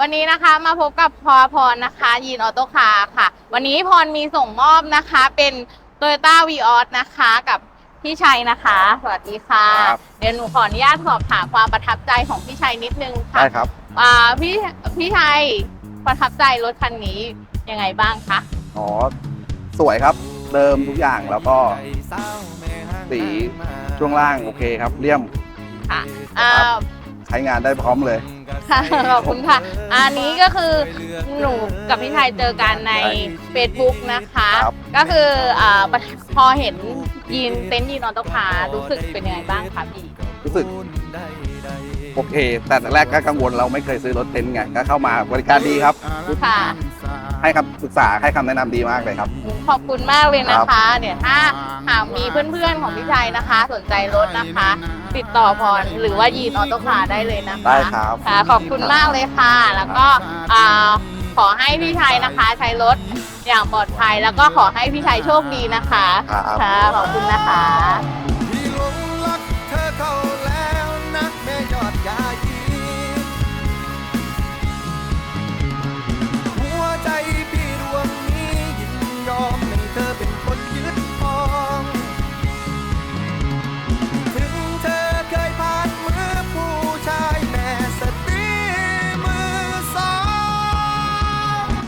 วันนี้นะคะมาพบกับพอพรนะคะ ยีนออโต้คาร์ค่ะ วันนี้พรมีส่งมอบนะคะ เป็น t o y ต้าวีออสนะคะกับพี่ชัยนะคะ สวัสดีค่ะ ครับ เดี๋ยวหนูขออนุญาตสอบถามความประทับใจของพี่ชัยนิดนึงค่ะได้ครับ อ่าพี่พี่ชัยประทับใจรถคันนี้ยังไงบ้างคะ อ๋อ สวยครับ เดิมทุกอย่างแล้วก็สีช่วงล่างโอเคครับ เลี่ยม ค่ะอ่าใช้งานได้พร้อมเลย ค่ะ ขอบคุณค่ะ อันนี้ก็คือหนูกับพี่ชัยเจอกันใน Facebook นะคะ ครับ ก็คืออ่าพอเห็นยีนเต็นท์ยีนออโต้คาร์รู้สึกเป็นยังไงบ้างคะพี่ รู้สึกโอเค แต่แรกก็กังวลเราไม่เคยซื้อรถเต็นท์ไงก็เข้ามาบริการดีครับ ค่ะ ให้คำปรึกษาให้คำแนะนำดีมากเลยครับ ขอบคุณมากเลยนะคะ เดี๋ยวถ้าหากมีเพื่อนๆของพี่ชัยนะคะ สนใจรถนะคะ ติดต่อพรหรือว่ายีนออโต้คาร์ได้เลยนะคะได้ครับค่ะขอบคุณมากเลยค่ะ แล้วก็อ่าขอให้พี่ชัยนะคะใช้รถอย่างปลอดภัย แล้วก็ขอให้พี่ชัยโชคดีนะคะครับค่ะขอบคุณนะคะ